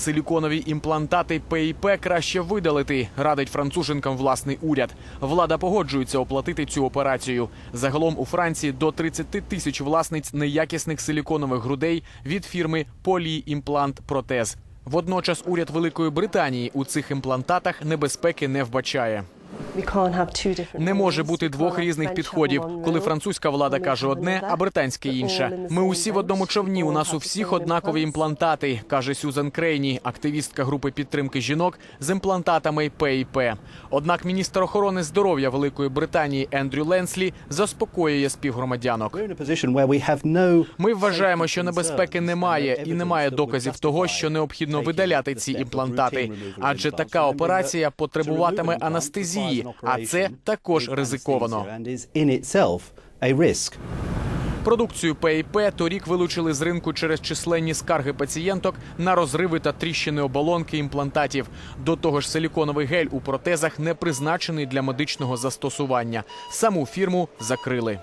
Силіконові імплантати ПІП краще видалити, радить француженкам власний уряд. Влада погоджується оплатити цю операцію. Загалом у Франції до 30 тисяч власниць неякісних силіконових грудей від фірми Поліімплант Протез. Водночас уряд Великої Британії у цих імплантатах небезпеки не вбачає. Не може бути двох різних підходів, коли французька влада каже одне, а британське інше. Ми усі в одному човні. У нас у всіх однакові імплантати, каже Сюзан Крейні, активістка групи підтримки жінок з імплантатами ПІП. Однак міністр охорони здоров'я Великої Британії Ендрю Ленслі заспокоює співгромадянок. Ми вважаємо, що небезпеки немає, і немає доказів того, що необхідно видаляти ці імплантати. Адже така операція потребуватиме анестезії, а це також ризиковано. Продукцію ПІП торік вилучили з ринку через численні скарги пацієнток на розриви та тріщини оболонки імплантатів. До того ж, силіконовий гель у протезах не призначений для медичного застосування. Саму фірму закрили.